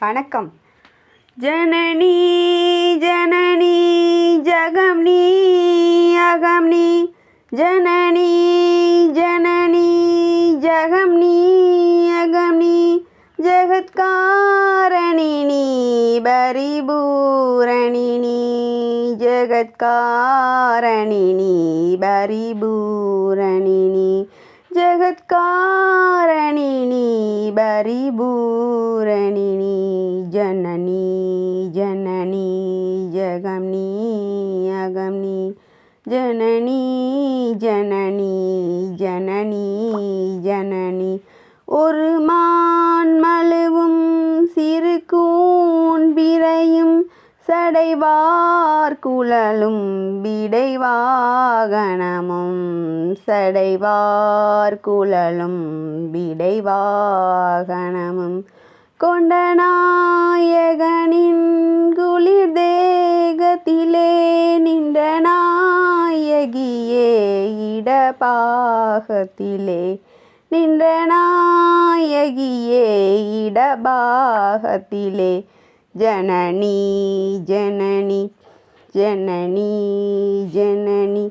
வணக்கம். ஜனனி ஜனனி ஜகம் நீ அகம் நீ. ஜனனி ஜனனி ஜகம் நீ அகம் நீ. ஜகத்காரணி நீ பரிபூரணி நீ. ஜகத்காரணி நீ பரிபூரணி நீ. ஜகத்காரணி நீ பரிபூரணி நீ ஜனனி ஜனனி ஜகம் நீ அகம் நீ ஜனனி ஜனனி ஜனனி ஜனனி. ஒரு மான் மழுவும் சிறு கூன் பிறையும் சடைவா குழலும் விடைவாகனமும்? சடைவார் குழலும் விடைவாகனமும்? கொண்ட நாயகனின் குளிர் தேகத்திலே நின்ற நாயகியே இடபாகத்திலே. நின்ற நாயகியே இடபாகத்திலே. ஜனனி ஜனனி ஜனனி ஜனனி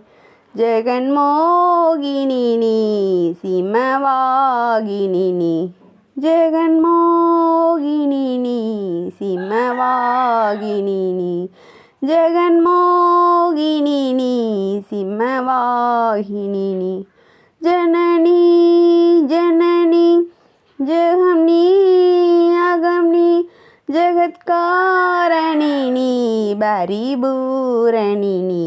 ஜெகன்மோகினி நீ சிம்மவாகினி நீ ஜெகன்மோகினி நீ சிம்மவாகினி நீ ஜெகன்மோகினி நீ சிம்மவாகினி நீ ஜனனி ஜனனி ஜெகம் நீ அகம் நீ ஜகத்காரணி நீ பரிபூரணி நீ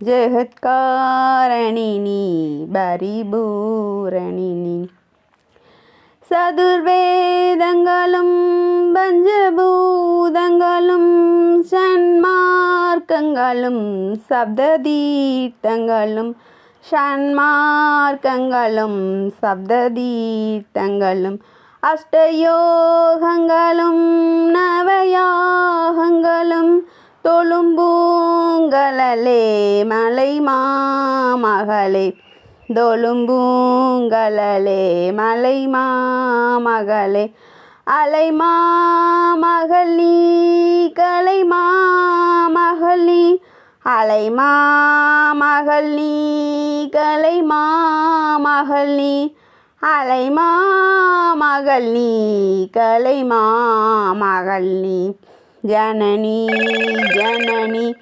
ஜகத்காரணி நீ பரிபூரணி நீ சதுர்வேதங்களும் பஞ்சபூதங்களும் அஷ்டயோகங்களும் நவயாகங்களும் தொழும்பூங்கலே மலை மாமகளே. தொழும்பூங்கலே மலை மாமகளே. அலை மாமகளி கலை மாமகளி அலை மாமகளி கலை மாமகளி அலைமா மகள் நீ கலைமா மகள் நீ ஜனனி ஜனனி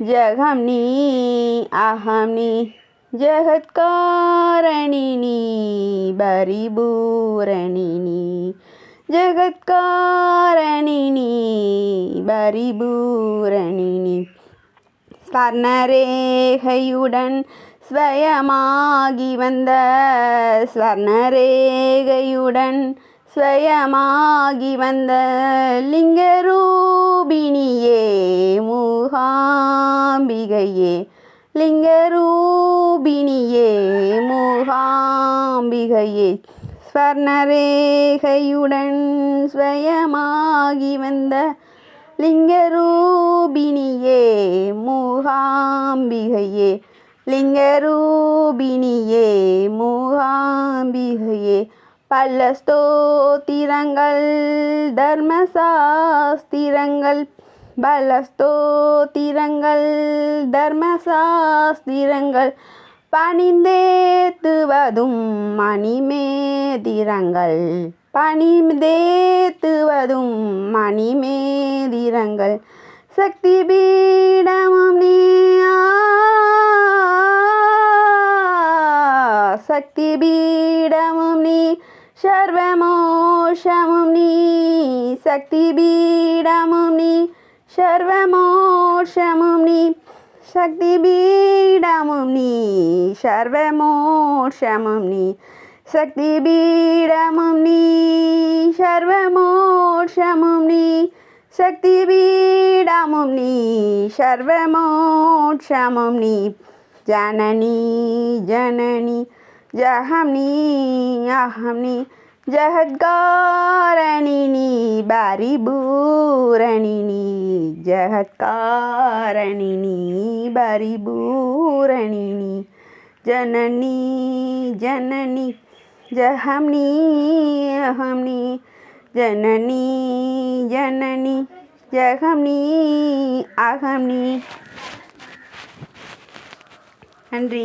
ஜகம் நீ அகம் நீ ஜகத்காரணி நீ பரிபூரணி நீ ஜகத்காரணி நீ பரிபூரணி நீ. ஸ்வர்ணரேகையுடன் ஸ்வயமாகி வந்த ஸ்வர்ணரேகையுடன் ஸ்வயமாகி வந்த லிங்கரூபிணியே மூகாம்பிகையே. லிங்கரூபிணியே மூகாம்பிகையே. ஸ்வர்ணரேகையுடன் ஸ்வயமாகி வந்த லிங்கரூபிணியே மூகாம்பிகையே. லிங்கரூபிணியே மூகாம்பிகையே பல ஸ்தோத்திரங்கள் தர்மசாஸ்திரங்கள் பல ஸ்தோத்திரங்கள் தர்மசாஸ்திரங்கள் பணிந்தேத்துவதும் மணிமேதிரங்கள் பணிந்தேத்துவதும் மணிமேதிரங்கள் சக்தி பீடமும் நீ சக்தி பீடமும் நீ சர்வமோஷமும் நீ சக்தி பீடமும் நீ சர்வமோஷமும் நீ சக்தி பீடமும் நீ சர்வமோஷமும் நீ சக்தி பீடமும் நீ சர்வமோஷமும் நீ சக்தி பீடமும் நீ சர்வமோட்சமும் நீ ஜனனி ஜனனி ஜகம் நீ அகம் நீ ஜகத்காரணி நீ பரிபூரணி நீ ஜகத்காரணி நீ பரிபூரணி நீ ஜனனி ஜனனி ஜகம் நீ அகம் நீ ஜனனி ஜனனி ஜெகம் நீ அகம் நீ நன்றி